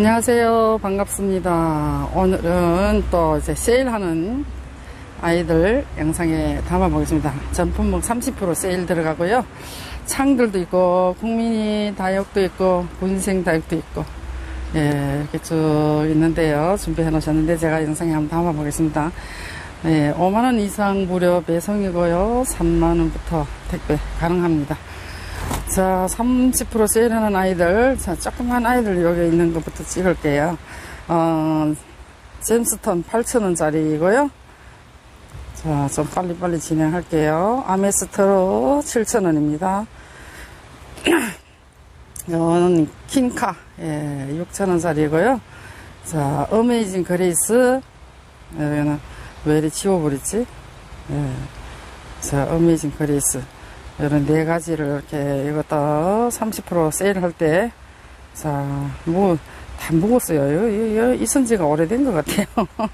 안녕하세요. 반갑습니다. 오늘은 또 이제 세일하는 아이들 영상에 담아 보겠습니다. 전품목 30% 세일 들어가고요. 창들도 있고, 국민이 다육도 있고, 군생 다육도 있고, 예, 이렇게 쭉 있는데요. 준비해 놓으셨는데 제가 영상에 한번 담아 보겠습니다. 예, 5만원 이상 무료 배송이고요. 3만원부터 택배 가능합니다. 자, 30% 세일하는 아이들. 자, 조그만 아이들 여기 있는 것부터 찍을게요. 어, 잼스톤 8,000원짜리이고요. 자, 좀 빨리빨리 진행할게요. 아메스트로 7,000원입니다. 이거는 킹카, 예, 6,000원짜리고요. 자, 어메이징 그레이스. 여기는 왜 이리 지워버렸지? 예. 자, 어메이징 그레이스. 이런 네 가지를 이렇게 이것도 30% 세일할 때, 자, 뭐, 다 먹었어요. 이선 지가 오래된 것 같아요.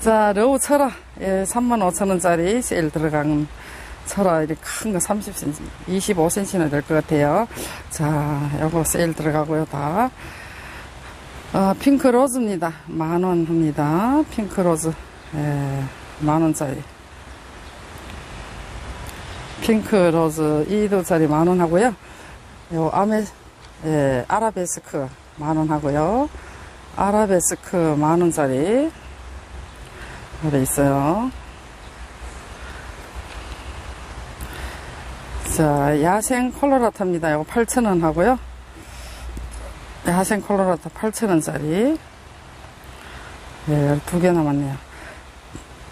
자, 러우 철아. 예, 35,000원짜리 세일 들어간 철아. 이렇게 큰 거 30cm, 25cm나 될 것 같아요. 자, 요거 세일 들어가고요, 다. 어, 핑크 로즈입니다. 만원 합니다. 핑크 로즈. 예, 만원짜리. 핑크 로즈 2도짜리 만원 하고요. 요 아메, 예, 아라베스크 만원 하고요. 아라베스크 만원짜리. 그래 있어요. 자, 야생 콜로라타입니다. 이거 8,000원 하고요. 야생 콜로라타 8,000원짜리. 예, 두 개 남았네요.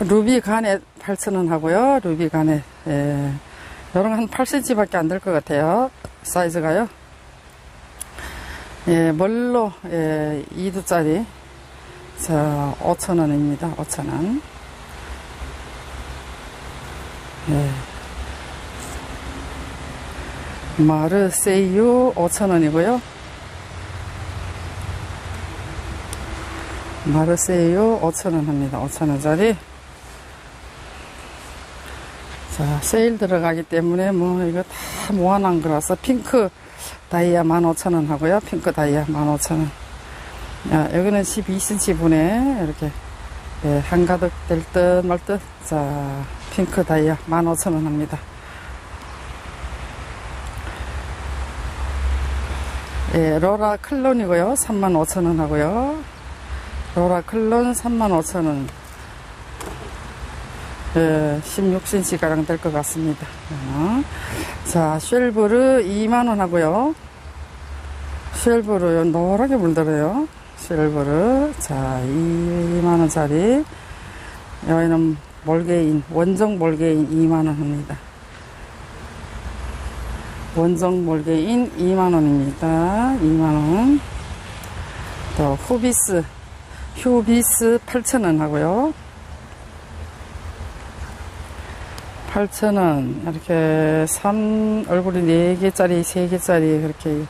루비 가넷 8,000원 하고요. 루비 가넷. 예. 요런 한 8cm 밖에 안 될 것 같아요. 사이즈가요. 예, 멀로, 예, 2두짜리. 자, 5,000원입니다. 5,000원. 예. 마르세유 5,000원이고요. 마르세유 5,000원 합니다. 5,000원짜리. 자, 세일 들어가기 때문에 뭐 이거 다 모아놓은 거라서 핑크 다이아 15,000원 하고요. 핑크 다이아 15,000원. 야, 여기는 12cm 분에 이렇게 예, 한가득 될 듯 말 듯. 자, 핑크 다이아 15,000원 합니다. 예, 로라 클론이고요. 35,000원 하고요. 로라 클론 35,000원. 예, 16cm 가량 될 것 같습니다. 어. 자, 쉘브르 2만원 하고요. 쉘브르 노랗게 물들어요. 쉘브르. 자, 2만원짜리. 여기는 몰개인, 원정 몰개인 2만원 합니다. 원정 몰개인 2만원입니다. 2만원. 또, 후비스, 휴비스 8,000원 하고요. 8,000원. 이렇게 3, 얼굴이 4개짜리, 3개짜리 그렇게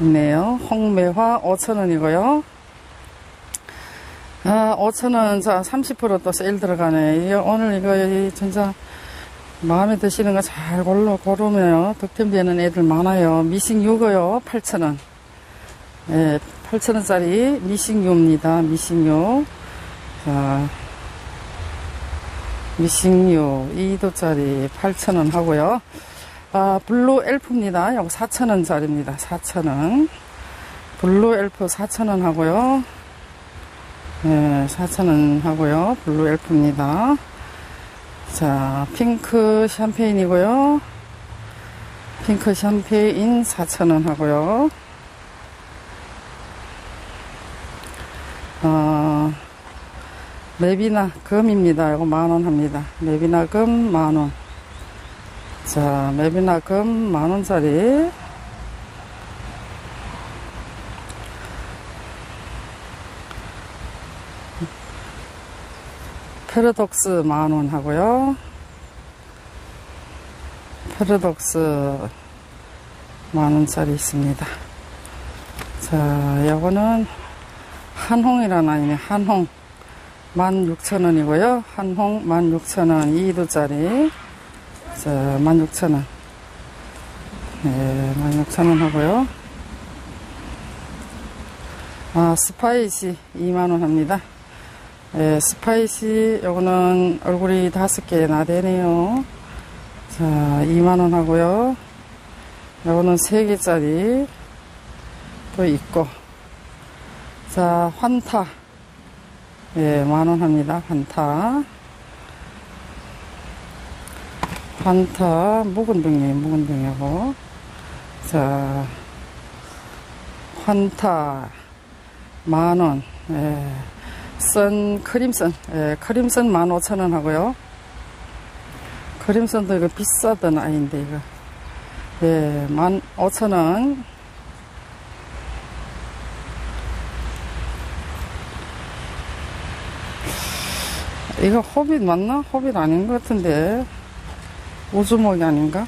있네요. 홍매화 5,000원이고요. 아, 5,000원, 자, 30%또 세일 들어가네. 오늘 이거 진짜 마음에 드시는 거 잘 골로 고르면 득템되는 애들 많아요. 미싱유고요. 8,000원. 예, 8,000원짜리 미싱유입니다. 미싱유. 자, 미싱유 2도짜리 8,000원 하고요. 아, 블루 엘프입니다. 이거 4,000원짜리입니다. 4,000원. 블루 엘프 4,000원 하고요. 네, 4,000원 하고요. 블루 엘프입니다. 자, 핑크 샴페인이고요. 핑크 샴페인 4,000원 하고요. 맵이나 금입니다. 이거 만원 합니다. 맵이나 금 만원. 자, 맵이나 금 만원짜리. 페르독스 만원 하고요. 페르독스 만원짜리 있습니다. 자, 요거는 한홍이라는 아이네, 한홍. 16,000원이고요. 한홍 16,000원 2도짜리. 자, 16,000원. 네, 16,000원 하고요. 아, 스파이시 2만원 합니다. 예, 스파이시, 요거는 얼굴이 다섯 개나 되네요. 자, 2만원 하고요. 요거는 세 개짜리 또 있고. 자, 환타. 예, 만원 합니다. 환타. 환타, 묵은 등이에요, 묵은 등이고. 자, 환타. 만원. 예. 선, 크림선. 예, 크림선 만 오천 원 하고요. 크림선도 이거 비싸던 아이인데, 이거. 예, 만 오천 원. 이거 호빗 맞나? 호빗 아닌 것 같은데. 우주목이 아닌가?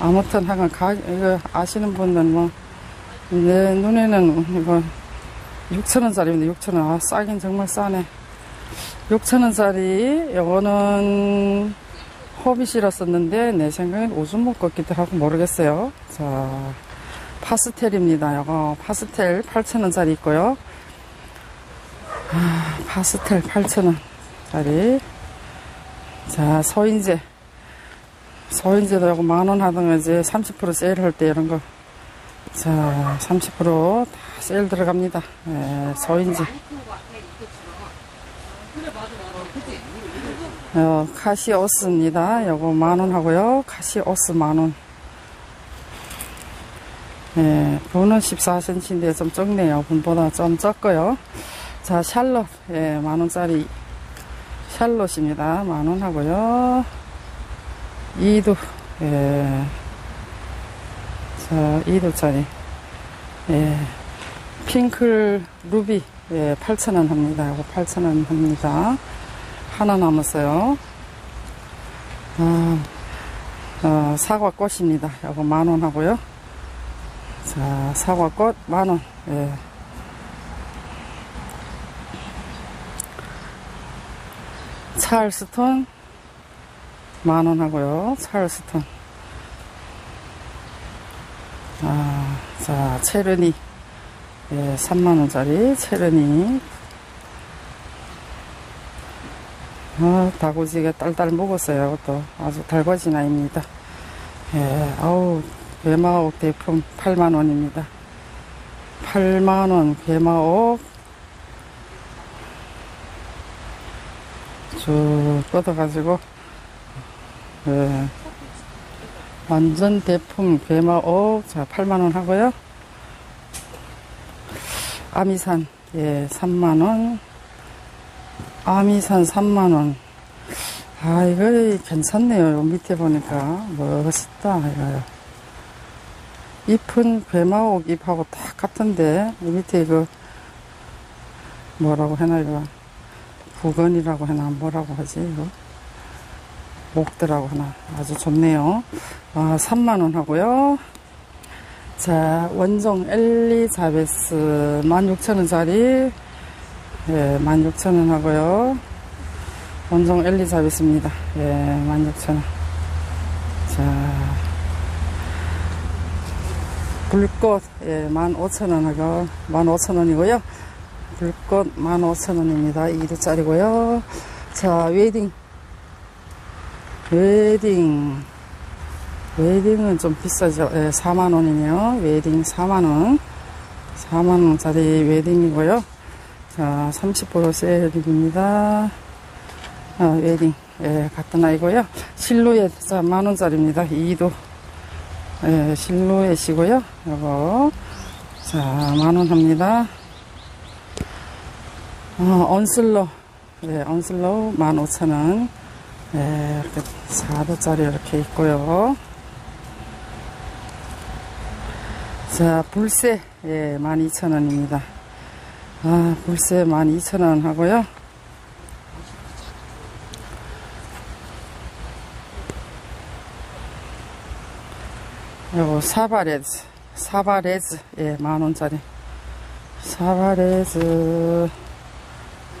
아무튼 하여간 가, 이거 아시는 분들은 뭐, 내 눈에는 이거 6천원짜리입니다. 6천원. 아, 싸긴 정말 싸네. 6천원짜리, 요거는 호빗이라 썼는데, 내 생각엔 우주목 같기도 하고 모르겠어요. 자, 파스텔입니다. 요거 파스텔 8천원짜리 있고요. 아, 파스텔 8천원짜리. 자, 서인제. 서인제도 요거 만원 하던가 이제 30% 세일할 때 이런 거. 자, 30%다 세일 들어갑니다. 예, 서인제. 어, 카시오스입니다. 요거 만원 하고요. 카시오스 만원. 예, 분은 14cm인데 좀 적네요. 분보다 좀 적고요. 자, 샬롯. 예, 만원짜리 샬롯입니다. 만원 하고요. 이두. 예. 자, 2도짜리. 예. 핑클 루비. 예, 8,000원 합니다. 이거 8,000원 합니다. 하나 남았어요. 아, 어, 사과꽃입니다. 이거 만원 하고요. 자, 사과꽃 만원. 예. 찰스톤 만원 하고요. 찰스톤. 아, 자, 체르니. 예, 3만원짜리 체르니. 아, 다구지게 딸딸 먹었어요. 또 아주 달궈진 아입니다. 예, 아우, 괴마옥 대품 8만원입니다. 8만원 괴마옥. 쭉 뻗어가지고, 예. 완전 대품 괴마옥 자 8만원 하고요. 아미산 예 3만원. 아미산 3만원. 아 이거 괜찮네요. 요 밑에 보니까. 멋있다 이거요. 잎은 괴마옥 잎하고 딱 같은데 이 밑에 이거 뭐라고 해나 이거 부건이라고 해나 뭐라고 하지 이거 목들하고 하나 아주 좋네요. 아, 3만원 하고요. 자, 원종 엘리자베스 16,000원짜리 예, 16,000원 하고요. 원종 엘리자베스입니다. 예, 16,000원. 자, 불꽃 예, 15,000원 하고 15,000원이고요. 불꽃 15,000원입니다. 2두짜리고요. 자, 웨딩. 웨딩. 웨딩은 좀 비싸죠. 예, 4만원이네요. 웨딩 4만원. 4만원짜리 웨딩이고요. 자 30% 세일입니다. 아, 웨딩. 예, 같은 아이고요. 실루엣 자 만원짜리입니다. 2도. 예, 실루엣이고요. 요거. 자 만원 합니다 어, 언슬로 예, 언슬로 15,000원 네, 이렇게 4도짜리 이렇게 있고요. 자, 불새, 예, 12,000원입니다. 아, 불새 12,000원 하고요. 요거 사바레즈, 사바레즈, 예, 만원짜리. 사바레즈,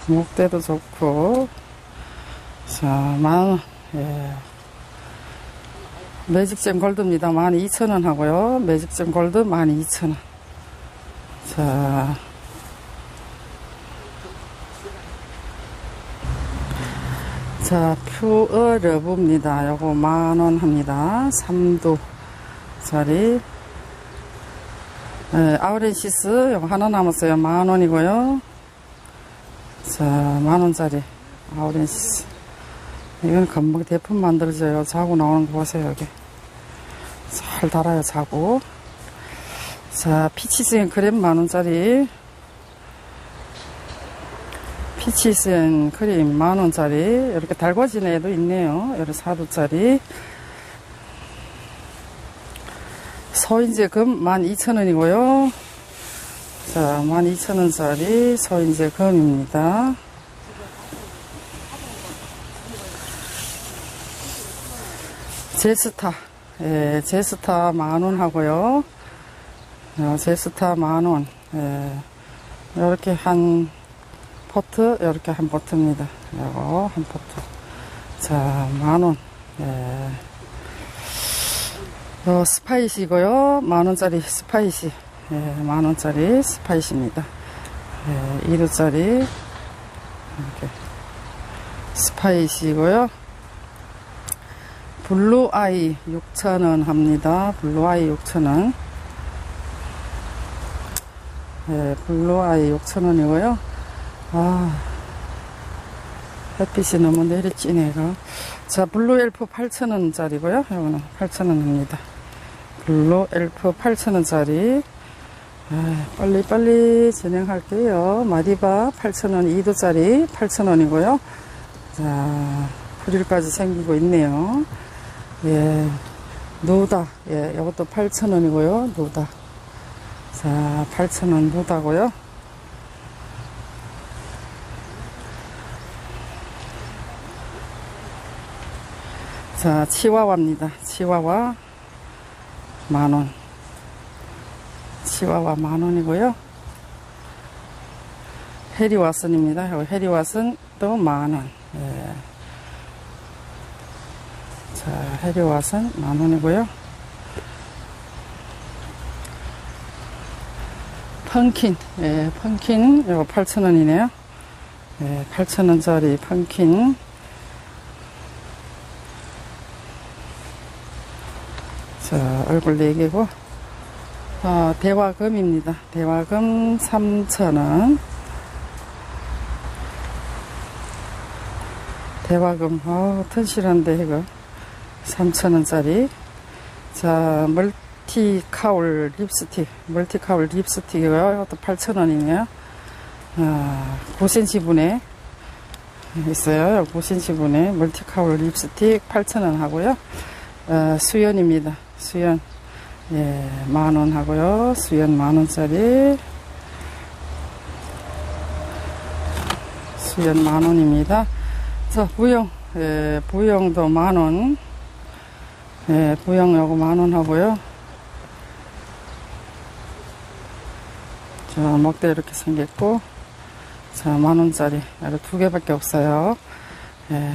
목대도 좋고, 자, 만원, 예. 매직잼 골드입니다. 12,000원 하고요. 매직잼 골드 12,000원. 자. 자, 퓨어 러브입니다. 요거 만원 합니다. 3도 짜리. 예, 아우렌시스 요거 하나 남았어요. 만원이고요. 자, 만원짜리 아우렌시스. 이건 금방 대품 만들어져요. 자고 나오는 거 보세요, 여기. 잘 달아요, 자고. 자, 피치스앤 크림 만원짜리. 피치스앤 크림 만원짜리. 이렇게 달궈진 애도 있네요. 이렇게 4도짜리. 서인제 금 12,000원이고요. 자, 12,000원짜리 서인제 금입니다. 제스타, 예, 제스타 만원 하고요. 어, 제스타 만원, 예, 이렇게 한 포트, 이렇게 한 포트입니다. 요거 한 포트. 자, 만원, 예. 어, 스파이시고요. 만원짜리 스파이시. 예, 만원짜리 스파이시입니다. 예, 2도짜리. 이렇게. 스파이시고요. 블루아이 6,000원 합니다. 블루아이 6,000원. 예, 블루아이 6,000원이고요. 아, 햇빛이 너무 내리찌네가. 자, 블루 엘프 8,000원짜리고요. 이거는 8,000원입니다. 블루 엘프 8,000원짜리. 아, 빨리빨리 진행할게요. 마디바 8,000원 2도짜리 8,000원이고요. 자, 프릴까지 생기고 있네요. 예, 노다. 예, 이것도 8,000원이고요. 노다. 자, 8,000원 노다고요. 자, 치와와입니다. 치와와 만원. 치와와 만원이고요. 해리와슨입니다. 해리와슨 또 만원. 예. 자, 해리와슨 만원이고요. 펑킨, 예, 펑킨, 이거 8,000원이네요. 예, 8,000원짜리 펑킨. 자, 얼굴 4개고, 어, 대화금입니다. 대화금 3,000원. 대화금, 어, 튼실한데, 이거. 3,000원짜리. 자, 멀티 카울 립스틱. 멀티 카울 립스틱이고요. 이것도 8,000원이네요. 아, 9cm 분에 있어요. 9cm 분에 멀티 카울 립스틱 8,000원 하고요. 어, 수연입니다. 수연. 예, 만원 하고요. 수연 만원짜리. 수연 만원입니다. 자, 부영. 예, 부영도 만원. 예, 부영 요거 만원 하고요. 자, 먹대 이렇게 생겼고. 자, 만원짜리. 이렇게 두 개밖에 없어요. 예.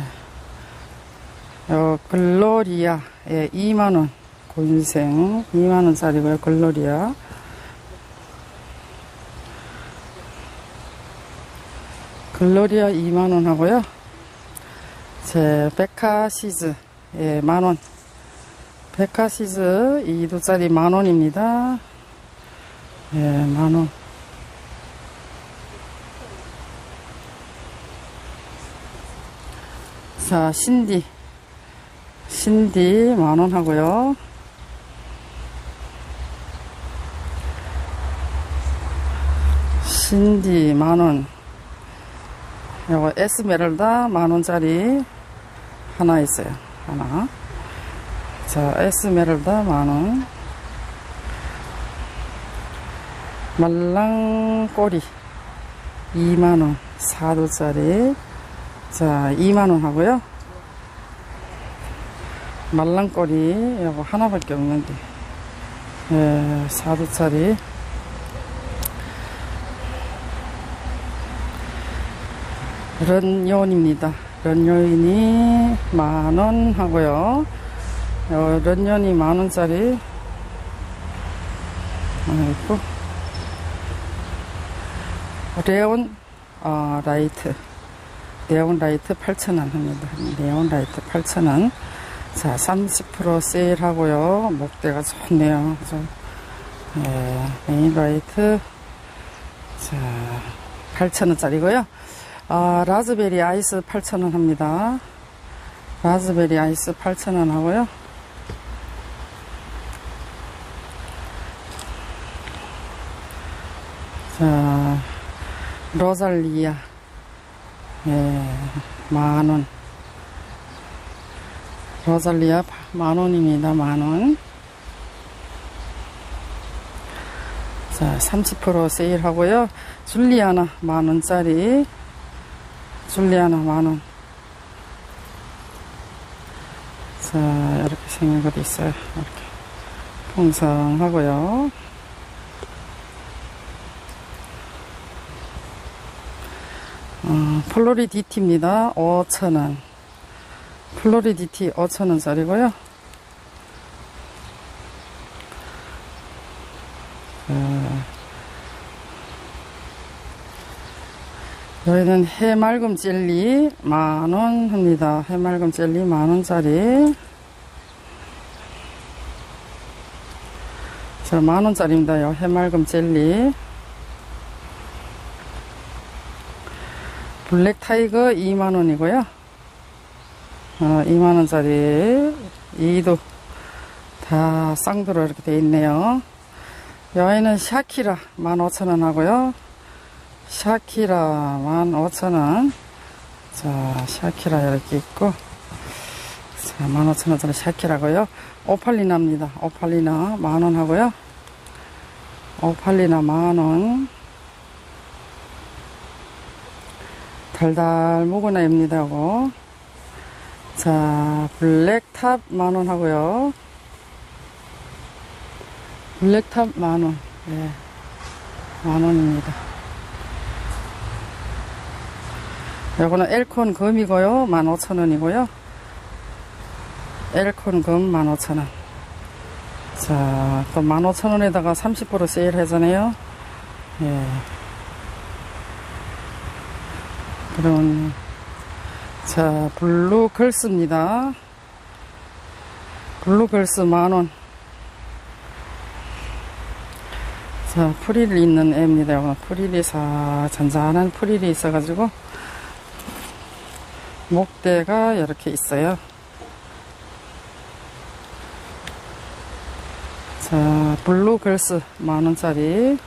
요, 글로리아. 예, 2만원. 고인생 2만원짜리고요. 글로리아. 글로리아 2만원 하고요. 제 백화 시즈 예, 만원. 백화 시즈 2도짜리 만원입니다. 예, 만원. 자, 신디. 신디 만원 하고요. 신디 만원. 요거 에스메랄다 만원짜리 하나 있어요. 하나. 자, 에스메랄다 만원. 말랑꼬리 2만원. 4도짜리. 자, 2만원 하고요. 말랑꼬리 요거 하나밖에 없는데. 예, 4도짜리. 런요인입니다. 런요인이 만원 하고요. 어, 런요인이 만원짜리 있고, 레온 어, 라이트 네온 라이트 8,000원 합니다. 네온 라이트 8,000원. 자, 30% 세일하고요. 목대가 좋네요. 그죠? 예, 메인 라이트. 자, 8,000원짜리고요. 아, 라즈베리 아이스 8,000원 합니다. 라즈베리 아이스 8,000원 하고요. 자, 로잘리아. 예, 만 원. 로잘리아 만 원입니다. 만 원. 자, 30% 세일하고요. 줄리아나 만 원짜리. 줄리아나 만 원. 자, 이렇게 생긴 것도 있어요. 이렇게. 풍성하고요. 어, 플로리 DT입니다. 5,000원. 플로리 DT 5,000원짜리고요. 여기는 해맑음 젤리 만원 합니다. 해맑음 젤리 만원짜리. 자, 만원짜리입니다. 요 해맑음 젤리. 블랙 타이거 2만원이고요. 어, 2만원짜리. 이도 다 쌍두로 이렇게 돼 있네요. 여기는 샤키라 15,000원 하고요. 샤키라 15,000원. 자, 샤키라 이렇게 있고. 자, 15,000원짜리 샤키라고요. 오팔리나입니다. 오팔리나 만원 하고요. 오팔리나 만원. 달달 모고나입니다. 하고. 자, 블랙탑 만원 하고요. 블랙탑 만원. 예. 만원입니다. 요거는 엘콘 금이고요. 15,000원이고요. 엘콘 금 15,000원. 자, 또 15,000원에다가 30% 세일 하잖아요. 예. 그럼, 자, 블루 걸스입니다. 블루 걸스 만원. 자, 프릴이 있는 애입니다. 프릴이 사, 잔잔한 프릴이 있어가지고, 목대가 이렇게 있어요. 자, 블루 걸스 만원짜리.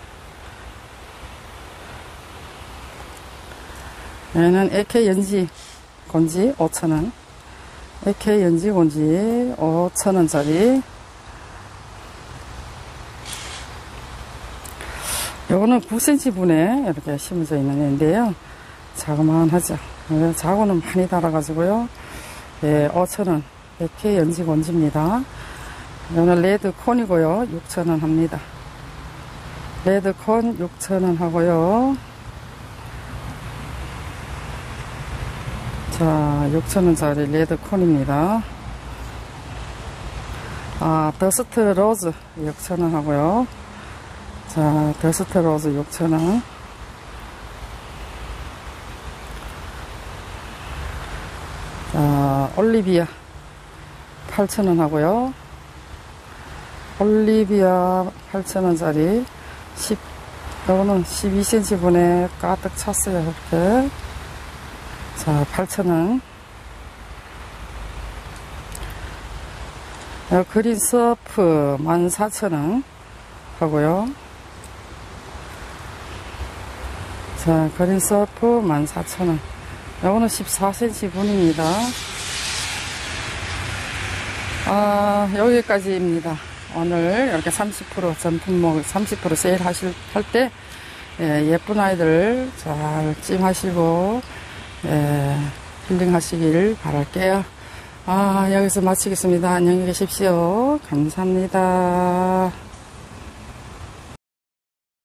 얘는 AK 연지 건지 5천원. AK 연지 건지 5천원짜리. 요거는 9cm 분에 이렇게 심어져 있는 애인데요. 자그만하죠. 예, 자고는 많이 달아가지고요. 예, 5천원. 100K 연지 건지입니다. 이거는 레드콘이고요. 6천원 합니다. 레드콘 6천원 하고요. 자, 6천원짜리 레드콘입니다. 아, 더스트 로즈 6천원 하고요. 자, 더스트 로즈 6천원. 자, 올리비아 8,000원 하고요. 올리비아 8,000원짜리 10, 요거는 12cm 분에 가득 찼어요. 이렇게. 자, 8,000원. 요 그린 서프 14,000원 하고요. 자, 그린 서프 14,000원. 요거는 14cm 분입니다. 아, 여기까지입니다. 오늘 이렇게 30% 전품목 30% 세일 하실, 할 때, 예, 예쁜 아이들 잘 찜하시고, 예, 힐링 하시길 바랄게요. 아, 여기서 마치겠습니다. 안녕히 계십시오. 감사합니다.